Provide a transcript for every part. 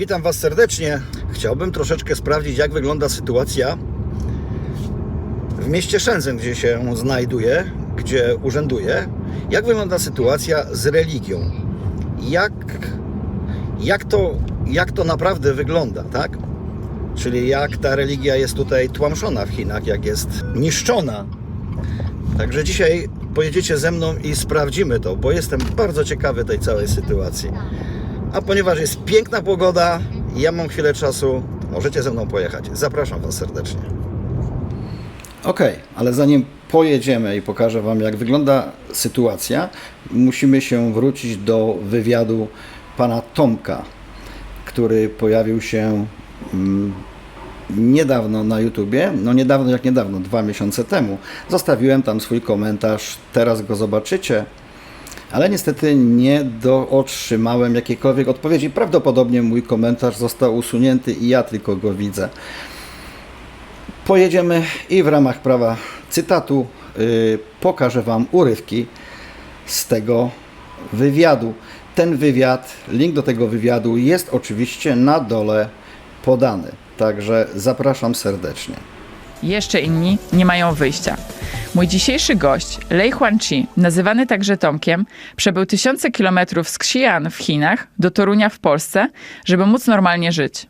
Witam Was serdecznie. Chciałbym troszeczkę sprawdzić, jak wygląda sytuacja w mieście Shenzhen, gdzie się znajduję, gdzie urzęduję. Jak wygląda sytuacja z religią? Jak, jak, to, jak to naprawdę wygląda, tak? Czyli jak ta religia jest tutaj tłamszona w Chinach, jak jest niszczona. Także dzisiaj pojedziecie ze mną i sprawdzimy to, bo jestem bardzo ciekawy tej całej sytuacji. A ponieważ jest piękna pogoda, ja mam chwilę czasu, możecie ze mną pojechać. Zapraszam Was serdecznie. Ok, ale zanim pojedziemy i pokażę Wam, jak wygląda sytuacja, musimy się wrócić do wywiadu pana Tomka, który pojawił się mm, niedawno na YouTubie, no niedawno jak niedawno, dwa miesiące temu. Zostawiłem tam swój komentarz, teraz go zobaczycie, ale niestety nie do, otrzymałem jakiejkolwiek odpowiedzi. Prawdopodobnie mój komentarz został usunięty i ja tylko go widzę. Pojedziemy i w ramach prawa cytatu y, pokażę Wam urywki z tego wywiadu. Ten wywiad, link do tego wywiadu jest oczywiście na dole podany. Także zapraszam serdecznie. Jeszcze inni nie mają wyjścia. Mój dzisiejszy gość, Lei Huanqi, nazywany także Tomkiem, przebył tysiące kilometrów z Xi'an w Chinach do Torunia w Polsce, żeby móc normalnie żyć.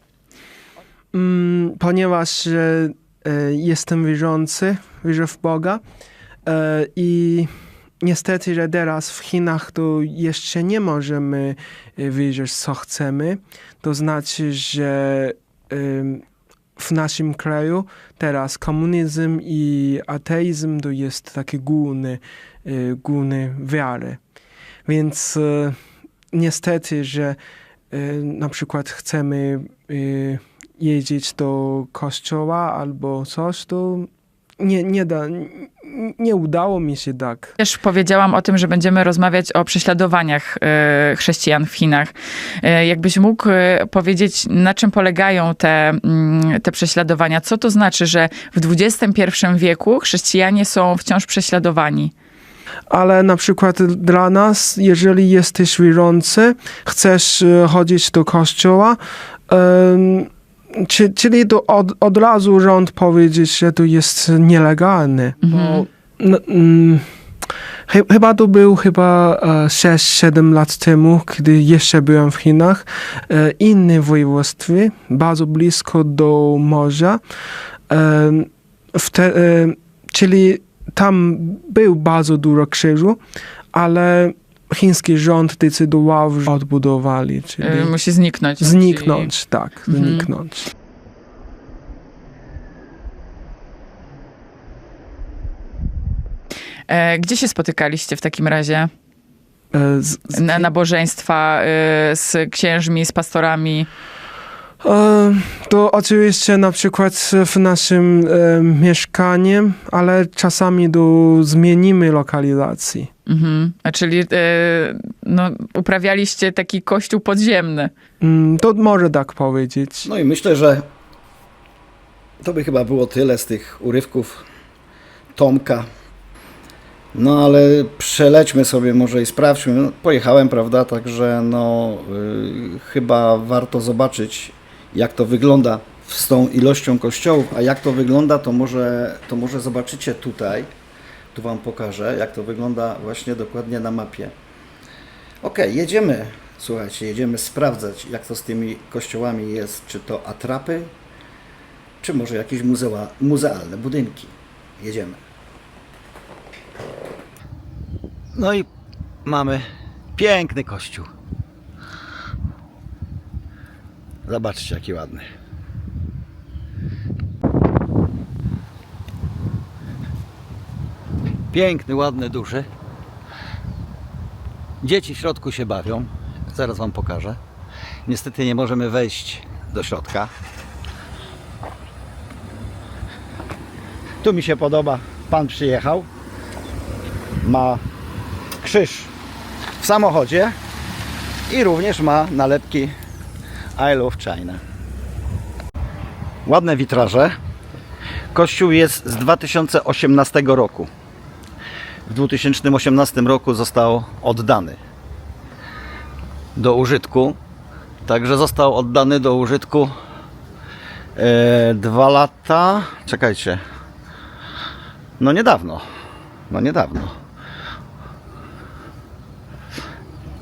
Mm, ponieważ e, e, jestem wierzący, wierzę w Boga e, i niestety, że teraz w Chinach to jeszcze nie możemy e, wierzyć co chcemy. To znaczy, że w naszym kraju teraz komunizm i ateizm to jest takie główne, e, główne wiary. Więc e, niestety, że e, na przykład chcemy jeździć do kościoła albo coś, to nie, nie da, nie udało mi się tak. Też powiedziałam o tym, że będziemy rozmawiać o prześladowaniach e, chrześcijan w Chinach. E, Jakbyś mógł e, powiedzieć, na czym polegają te, mm, te prześladowania? Co to znaczy, że w XXI wieku chrześcijanie są wciąż prześladowani? Ale na przykład dla nas, jeżeli jesteś wierzący, chcesz chodzić do kościoła, czy, czyli to od, od razu rząd powiedzieć, że to jest nielegalne. Bo, n- mm, chy- chyba to był chyba e, 6-7 lat temu, kiedy jeszcze byłem w Chinach, e, inne województwie, bardzo blisko do morza. W te, e, czyli tam był bardzo dużo krzyżu, ale chiński rząd decydował, że odbudowali, czyli E, Musi zniknąć. zniknąć, tak, Mhm. zniknąć. E, Gdzie się spotykaliście w takim razie? E, z, z, Na nabożeństwa z księżmi, z pastorami? To oczywiście na przykład w naszym e, mieszkaniem, ale czasami do zmienimy lokalizacji. Mhm. A czyli e, no, uprawialiście taki kościół podziemny. Mm, to może tak powiedzieć. No i myślę, że to by chyba było tyle z tych urywków Tomka. No ale przelećmy sobie może i sprawdźmy. No, pojechałem, prawda, także no y, chyba warto zobaczyć jak to wygląda z tą ilością kościołów, a jak to wygląda to może, to może zobaczycie tutaj. Tu Wam pokażę jak to wygląda właśnie dokładnie na mapie. Ok, jedziemy. Słuchajcie, jedziemy sprawdzać, jak to z tymi kościołami jest. Czy to atrapy, czy może jakieś muzea, muzealne budynki. Jedziemy. No i mamy piękny kościół. Zobaczcie, jaki ładny. Piękny, ładny, duży. Dzieci w środku się bawią. Zaraz Wam pokażę. Niestety nie możemy wejść do środka. Tu mi się podoba. Pan przyjechał. Ma krzyż w samochodzie i również ma nalepki I love China. Ładne witraże. Kościół jest z 2018 roku. W 2018 roku został oddany do użytku Także został oddany do użytku e, dwa lata. Czekajcie. No niedawno. No niedawno.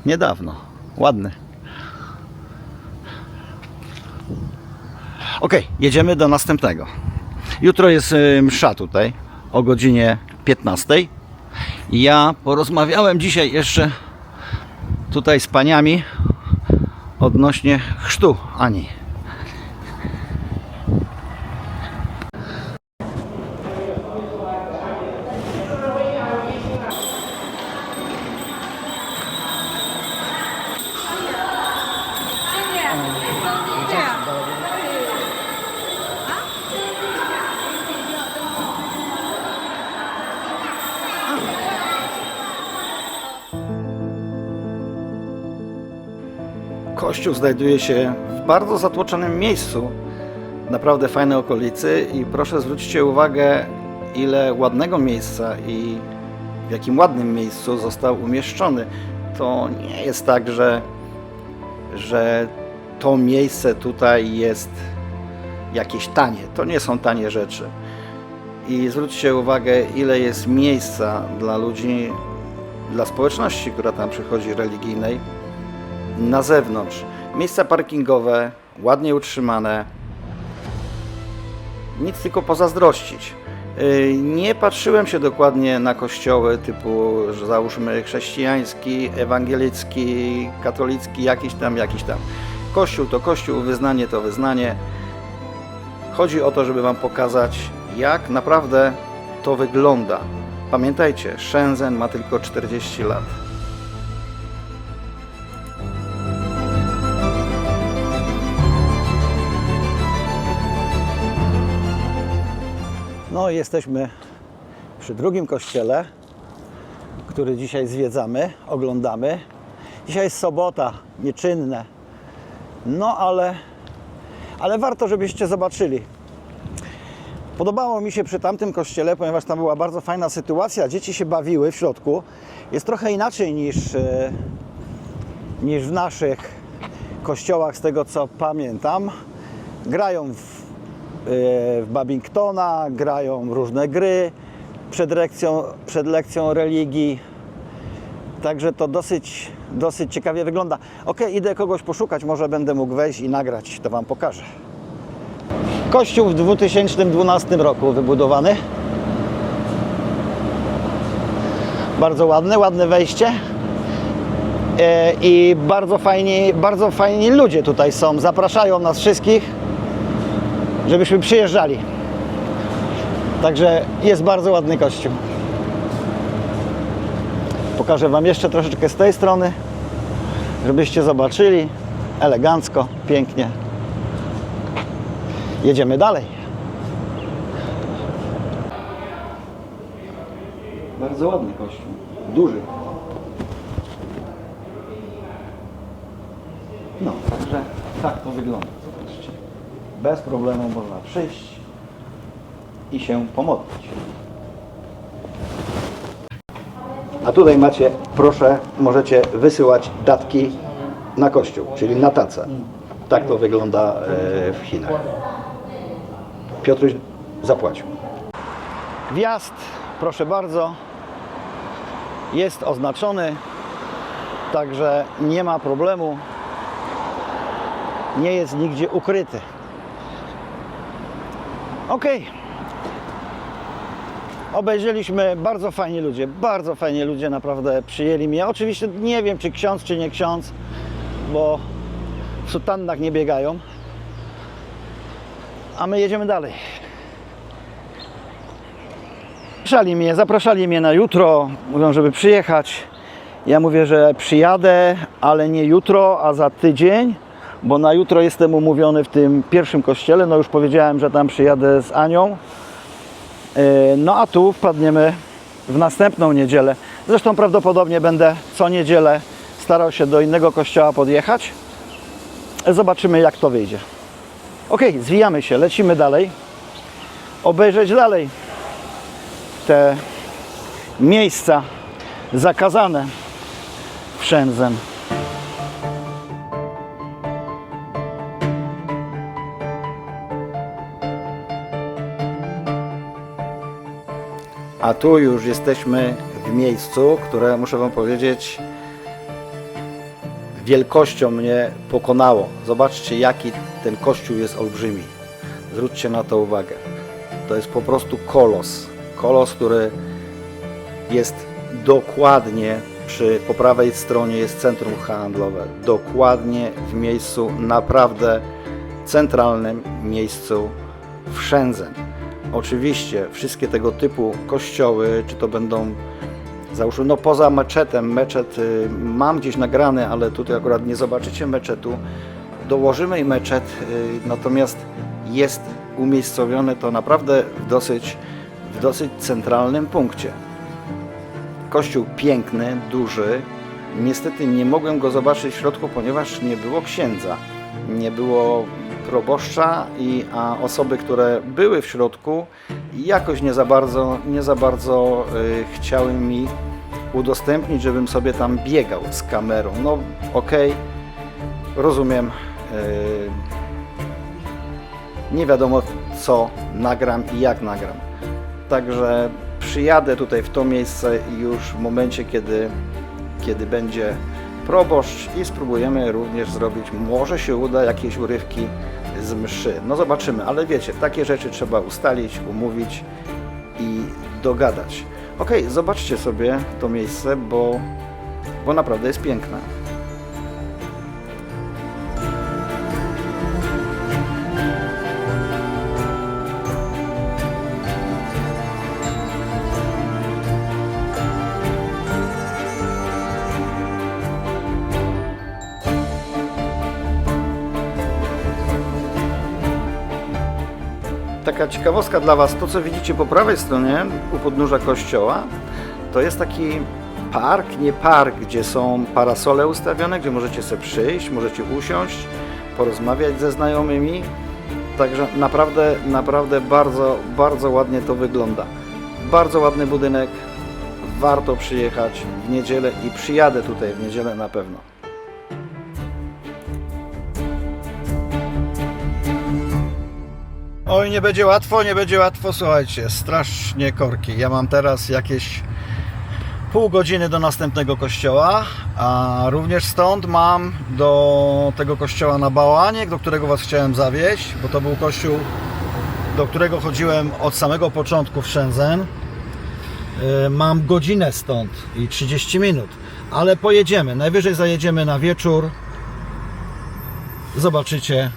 Niedawno. Ładny. Ok, jedziemy do następnego. Jutro jest y, msza tutaj o godzinie 15. Ja porozmawiałem dzisiaj jeszcze tutaj z paniami odnośnie chrztu Ani. Kościół znajduje się w bardzo zatłoczonym miejscu, naprawdę fajnej okolicy i proszę zwróćcie uwagę, ile ładnego miejsca i w jakim ładnym miejscu został umieszczony. To nie jest tak, że, że to miejsce tutaj jest jakieś tanie. To nie są tanie rzeczy. I zwróćcie uwagę, ile jest miejsca dla ludzi, dla społeczności, która tam przychodzi religijnej, na zewnątrz. Miejsca parkingowe, ładnie utrzymane. Nic tylko pozazdrościć. Yy, Nie patrzyłem się dokładnie na kościoły typu, że załóżmy chrześcijański, ewangelicki, katolicki, jakiś tam, jakiś tam. Kościół to kościół, wyznanie to wyznanie. Chodzi o to, żeby Wam pokazać, jak naprawdę to wygląda. Pamiętajcie, Shenzhen ma tylko 40 lat. Jesteśmy przy drugim kościele, który dzisiaj zwiedzamy, oglądamy. Dzisiaj jest sobota, nieczynne. No, ale, ale warto, żebyście zobaczyli. Podobało mi się przy tamtym kościele, ponieważ tam była bardzo fajna sytuacja. Dzieci się bawiły w środku. Jest trochę inaczej niż, e, niż w naszych kościołach, z tego co pamiętam. Grają w, w Babingtona, grają różne gry przed lekcją, przed lekcją religii. Także to dosyć, dosyć ciekawie wygląda. Ok, idę kogoś poszukać, może będę mógł wejść i nagrać, to Wam pokażę. Kościół w 2012 roku wybudowany. Bardzo ładne, ładne wejście. E, I bardzo fajni, bardzo fajni ludzie tutaj są. Zapraszają nas wszystkich, żebyśmy przyjeżdżali. Także jest bardzo ładny kościół. Pokażę Wam jeszcze troszeczkę z tej strony, żebyście zobaczyli. Elegancko, pięknie. Jedziemy dalej. Bardzo ładny kościół. Duży. No, także tak to wygląda. Bez problemu można przyjść i się pomodlić. A tutaj macie, proszę, możecie wysyłać datki na kościół, czyli na tacę. Tak to wygląda e, w Chinach. Piotruś zapłacił. Wjazd, proszę bardzo, jest oznaczony, także nie ma problemu. Nie jest nigdzie ukryty. Ok. Obejrzeliśmy bardzo fajni ludzie, bardzo fajni ludzie naprawdę przyjęli mnie. Oczywiście nie wiem, czy ksiądz, czy nie ksiądz, bo w sutannach nie biegają. A my jedziemy dalej. Zapraszali mnie, zapraszali mnie na jutro, mówią, żeby przyjechać. Ja mówię, że przyjadę, ale nie jutro, a za tydzień, bo na jutro jestem umówiony w tym pierwszym kościele. No już powiedziałem, że tam przyjadę z Anią. Yy, No a tu wpadniemy w następną niedzielę. Zresztą prawdopodobnie będę co niedzielę starał się do innego kościoła podjechać. Zobaczymy jak to wyjdzie. Ok, zwijamy się, lecimy dalej. Obejrzeć dalej te miejsca zakazane w Shenzhen. A tu już jesteśmy w miejscu, które muszę Wam powiedzieć, wielkością mnie pokonało. Zobaczcie, jaki ten kościół jest olbrzymi. Zwróćcie na to uwagę. To jest po prostu kolos. Kolos, który jest dokładnie przy po prawej stronie jest centrum handlowe. Dokładnie w miejscu naprawdę centralnym miejscu w Shenzhen. Oczywiście wszystkie tego typu kościoły, czy to będą załóżmy, no poza meczetem, meczet y, mam gdzieś nagrany, ale tutaj akurat nie zobaczycie meczetu, dołożymy meczet, y, natomiast jest umiejscowione to naprawdę w dosyć, w dosyć centralnym punkcie. Kościół piękny, duży. Niestety nie mogłem go zobaczyć w środku, ponieważ nie było księdza, nie było proboszcza, i, a osoby, które były w środku, jakoś nie za bardzo, nie za bardzo y, chciały mi udostępnić, żebym sobie tam biegał z kamerą. No okej, rozumiem. y, nie wiadomo co nagram i jak nagram. Także przyjadę tutaj w to miejsce już w momencie, kiedy, kiedy będzie proboszcz i spróbujemy również zrobić, może się uda, jakieś urywki z mszy. No zobaczymy, ale wiecie, takie rzeczy trzeba ustalić, umówić i dogadać. Ok, zobaczcie sobie to miejsce, bo, bo naprawdę jest piękne. Taka ciekawostka dla Was, to co widzicie po prawej stronie u podnóża kościoła, to jest taki park, nie park, gdzie są parasole ustawione, gdzie możecie sobie przyjść, możecie usiąść, porozmawiać ze znajomymi. Także naprawdę, naprawdę bardzo, bardzo ładnie to wygląda. Bardzo ładny budynek, warto przyjechać w niedzielę i przyjadę tutaj w niedzielę na pewno. Oj, nie będzie łatwo, nie będzie łatwo, słuchajcie, strasznie korki. Ja mam teraz jakieś pół godziny do następnego kościoła, a również stąd mam do tego kościoła na Bałanie, do którego Was chciałem zawieźć, bo to był kościół, do którego chodziłem od samego początku w Shenzhen. Yy, Mam godzinę stąd i 30 minut, ale pojedziemy. Najwyżej zajedziemy na wieczór. Zobaczycie,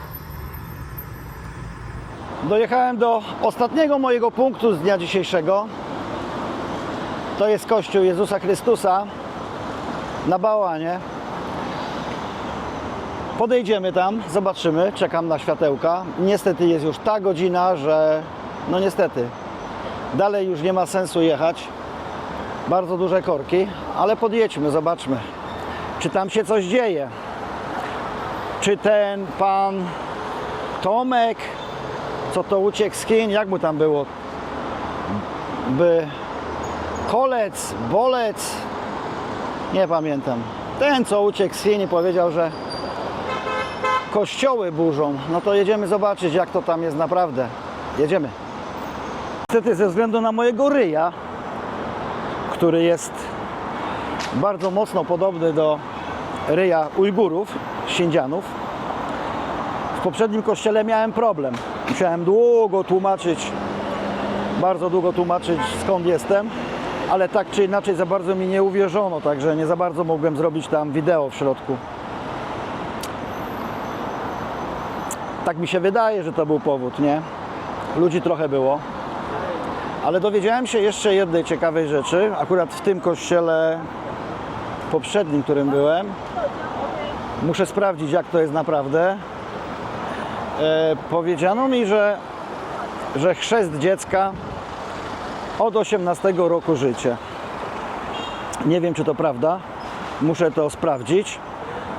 Dojechałem do ostatniego mojego punktu z dnia dzisiejszego. To jest Kościół Jezusa Chrystusa na Bałanie. Podejdziemy tam, zobaczymy, czekam na światełka. Niestety jest już ta godzina, że no niestety dalej już nie ma sensu jechać. Bardzo duże korki, ale podjedźmy, zobaczmy, czy tam się coś dzieje. Czy ten pan Tomek co to uciekł z Chin, jak mu tam było? By kolec, bolec, nie pamiętam. Ten, co uciekł z Chin i powiedział, że kościoły burzą, no to jedziemy zobaczyć, jak to tam jest naprawdę. Jedziemy. Niestety ze względu na mojego ryja, który jest bardzo mocno podobny do ryja Ujgurów, Sindzianów, w poprzednim kościele miałem problem. Musiałem długo tłumaczyć, bardzo długo tłumaczyć skąd jestem, ale tak czy inaczej za bardzo mi nie uwierzono, także nie za bardzo mogłem zrobić tam wideo w środku. Tak mi się wydaje, że to był powód, nie? Ludzi trochę było. Ale dowiedziałem się jeszcze jednej ciekawej rzeczy, akurat w tym kościele poprzednim, którym byłem. Muszę sprawdzić, jak to jest naprawdę. E, powiedziano mi, że, że chrzest dziecka od 18 roku życia. Nie wiem, czy to prawda. Muszę to sprawdzić.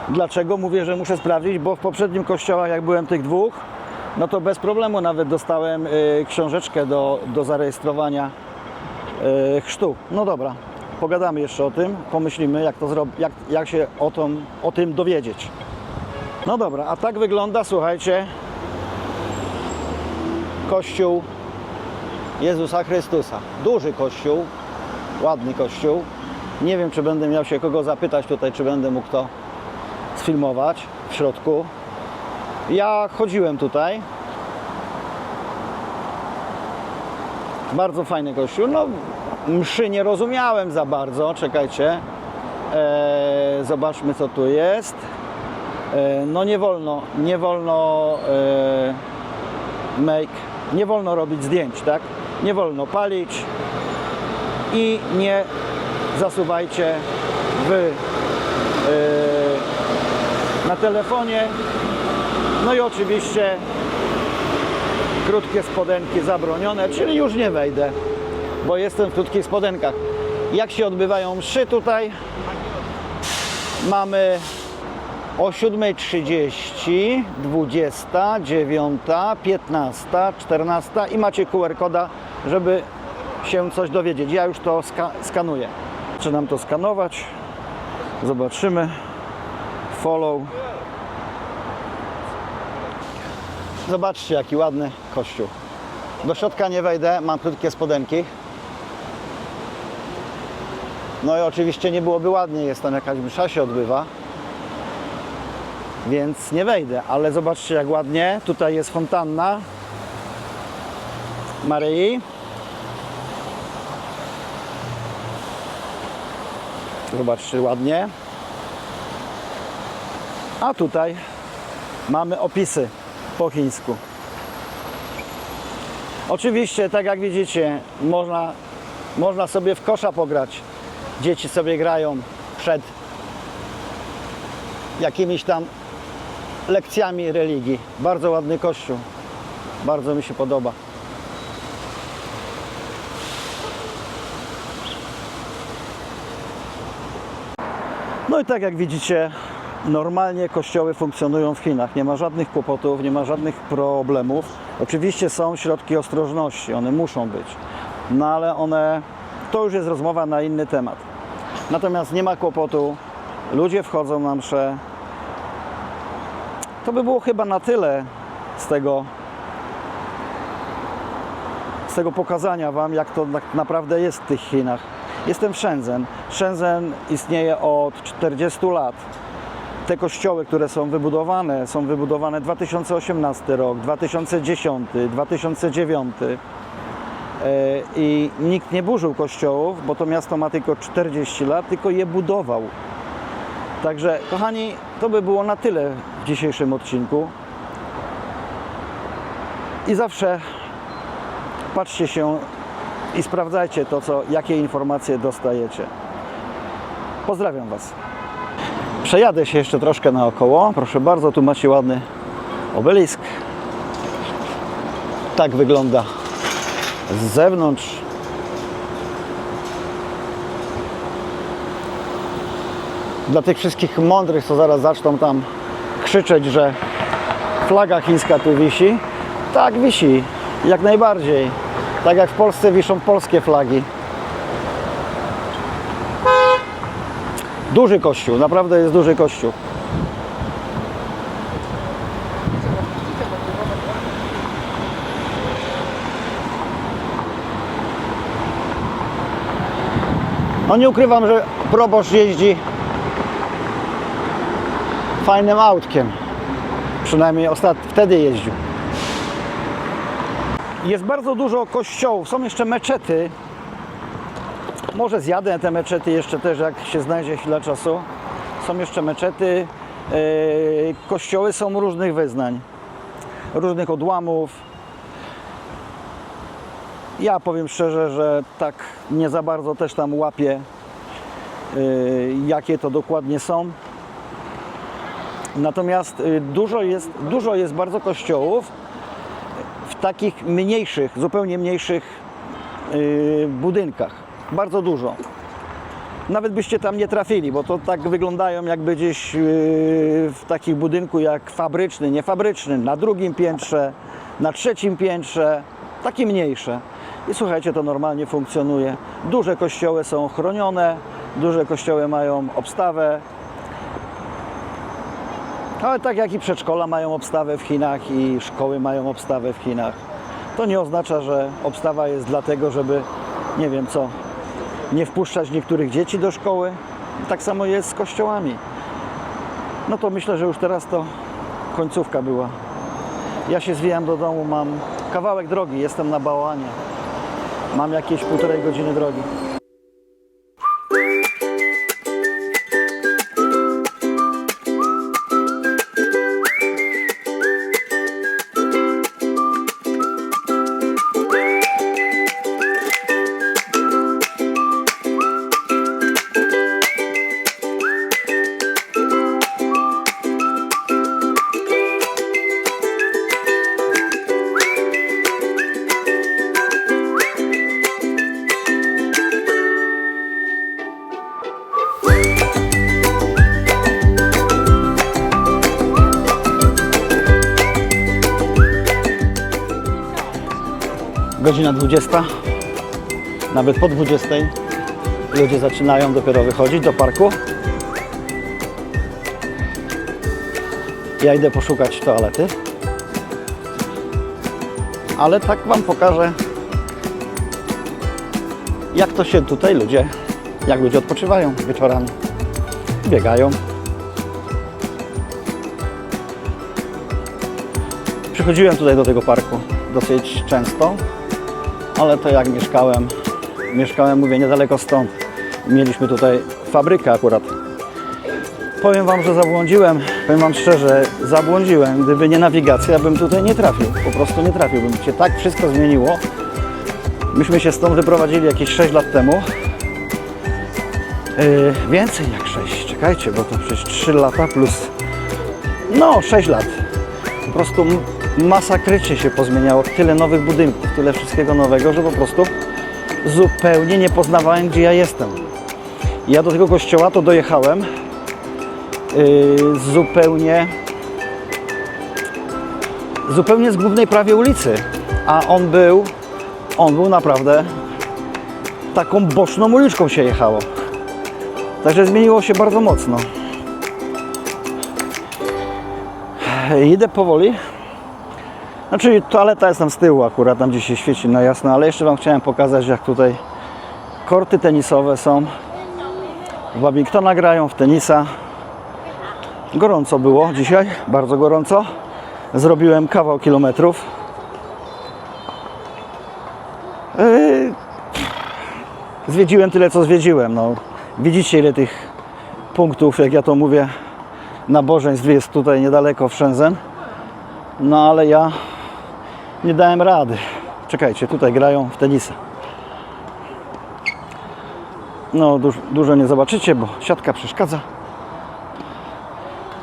Dlaczego mówię, że muszę sprawdzić? Bo w poprzednim kościołach, jak byłem tych dwóch, no to bez problemu nawet dostałem y, książeczkę do, do zarejestrowania y, chrztu. No dobra, pogadamy jeszcze o tym, pomyślimy, jak, to zro- jak, jak się o, tym, o tym dowiedzieć. No dobra, a tak wygląda, słuchajcie, kościół Jezusa Chrystusa. Duży kościół, ładny kościół. Nie wiem, czy będę miał się kogo zapytać tutaj, czy będę mógł to sfilmować w środku. Ja chodziłem tutaj. Bardzo fajny kościół. No, mszy nie rozumiałem za bardzo. Czekajcie. Eee, zobaczmy, co tu jest. Eee, no nie wolno, nie wolno eee, make, nie wolno robić zdjęć, tak? Nie wolno palić i nie zasuwajcie w, eee, na telefonie. No i oczywiście krótkie spodenki zabronione, czyli już nie wejdę, bo jestem w krótkich spodenkach. Jak się odbywają mszy tutaj? Mamy o 7.30, 20, 9, 15, 14 i macie QR koda, żeby się coś dowiedzieć. Ja już to ska skanuję. Zaczynam to skanować. Zobaczymy. Follow. Zobaczcie, jaki ładny kościół. Do środka nie wejdę, mam krótkie spodenki. No i oczywiście nie byłoby ładnie, jest tam jakaś msza się odbywa. Więc nie wejdę, ale zobaczcie jak ładnie. Tutaj jest fontanna Maryi. Zobaczcie ładnie. A tutaj mamy opisy po chińsku. Oczywiście, tak jak widzicie, można, można sobie w kosza pograć. Dzieci sobie grają przed jakimiś tam lekcjami religii. Bardzo ładny kościół. Bardzo mi się podoba. No i tak jak widzicie, normalnie kościoły funkcjonują w Chinach. Nie ma żadnych kłopotów, nie ma żadnych problemów. Oczywiście są środki ostrożności, one muszą być. No ale one, to już jest rozmowa na inny temat. Natomiast nie ma kłopotu, ludzie wchodzą na mszę. To by było chyba na tyle z tego, z tego pokazania Wam, jak to tak naprawdę jest w tych Chinach. Jestem w Shenzhen. Shenzhen istnieje od 40 lat. Te kościoły, które są wybudowane, są wybudowane 2018 rok, 2010, 2009 E, i nikt nie burzył kościołów, bo to miasto ma tylko 40 lat, tylko je budował. Także, kochani, to by było na tyle w dzisiejszym odcinku. I zawsze patrzcie się i sprawdzajcie to, co, jakie informacje dostajecie. Pozdrawiam Was. Przejadę się jeszcze troszkę naokoło. Proszę bardzo, tu macie ładny obelisk. Tak wygląda z zewnątrz. Dla tych wszystkich mądrych, co zaraz zaczną tam krzyczeć, że flaga chińska tu wisi. Tak, wisi. Jak najbardziej. Tak jak w Polsce wiszą polskie flagi. Duży kościół, naprawdę jest duży kościół. No nie ukrywam, że proboszcz jeździ fajnym autkiem. Przynajmniej ostat... wtedy jeździł. Jest bardzo dużo kościołów, są jeszcze meczety. Może zjadę te meczety jeszcze też, jak się znajdzie chwila czasu. Są jeszcze meczety. Yy, Kościoły są różnych wyznań, różnych odłamów. Ja powiem szczerze, że tak nie za bardzo też tam łapię, yy, jakie to dokładnie są. Natomiast yy, dużo jest, dużo jest bardzo kościołów w takich mniejszych, zupełnie mniejszych yy, budynkach. Bardzo dużo. Nawet byście tam nie trafili, bo to tak wyglądają jakby gdzieś yy, w takich budynku jak fabryczny, nie fabryczny, na drugim piętrze, na trzecim piętrze, takie mniejsze. I słuchajcie, to normalnie funkcjonuje. Duże kościoły są chronione, duże kościoły mają obstawę. Ale tak jak i przedszkola mają obstawę w Chinach i szkoły mają obstawę w Chinach. To nie oznacza, że obstawa jest dlatego, żeby nie wiem co, nie wpuszczać niektórych dzieci do szkoły. Tak samo jest z kościołami. No to myślę, że już teraz to końcówka była. Ja się zwijam do domu, mam kawałek drogi, jestem na Bałanie. Mam jakieś półtorej godziny drogi. Godzina 20, nawet po 20. Ludzie zaczynają dopiero wychodzić do parku. Ja idę poszukać toalety. Ale tak Wam pokażę, jak to się tutaj ludzie, jak ludzie odpoczywają wieczorami. Biegają. Przychodziłem tutaj do tego parku dosyć często, ale to jak mieszkałem, mieszkałem, mówię, niedaleko stąd. Mieliśmy tutaj fabrykę akurat. Powiem Wam, że zabłądziłem, powiem Wam szczerze, zabłądziłem. Gdyby nie nawigacja, bym tutaj nie trafił. Po prostu nie trafił. By się tak wszystko zmieniło. Myśmy się stąd wyprowadzili jakieś 6 lat temu. Yy, więcej jak 6, czekajcie, bo to przecież 3 lata plus, no 6 lat. Po prostu masakrycznie się pozmieniało. Tyle nowych budynków, tyle wszystkiego nowego, że po prostu zupełnie nie poznawałem, gdzie ja jestem. Ja do tego kościoła to dojechałem yy, zupełnie zupełnie z głównej prawie ulicy, a on był on był naprawdę taką boczną uliczką się jechało. Także zmieniło się bardzo mocno. Idę powoli. Znaczy toaleta jest tam z tyłu akurat, tam gdzie się świeci na jasno, ale jeszcze Wam chciałem pokazać jak tutaj korty tenisowe są. W badmintona grają, w tenisa. Gorąco było dzisiaj, bardzo gorąco. Zrobiłem kawał kilometrów. Yy, Zwiedziłem tyle, co zwiedziłem. No. Widzicie, ile tych punktów, jak ja to mówię, nabożeństw jest tutaj niedaleko w Shenzhen. No ale ja nie dałem rady. Czekajcie, tutaj grają w tenisa. No, duż, dużo nie zobaczycie, bo siatka przeszkadza.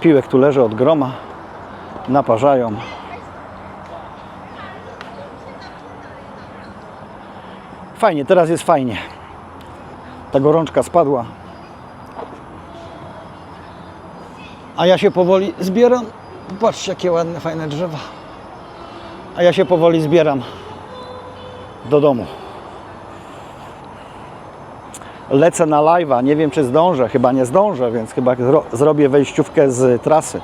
Piłek tu leży od groma. Naparzają. Fajnie, teraz jest fajnie. Ta gorączka spadła. A ja się powoli zbieram. Patrzcie, jakie ładne, fajne drzewa. A ja się powoli zbieram do domu. Lecę na live'a. Nie wiem, czy zdążę. Chyba nie zdążę, więc chyba zro- zrobię wejściówkę z trasy.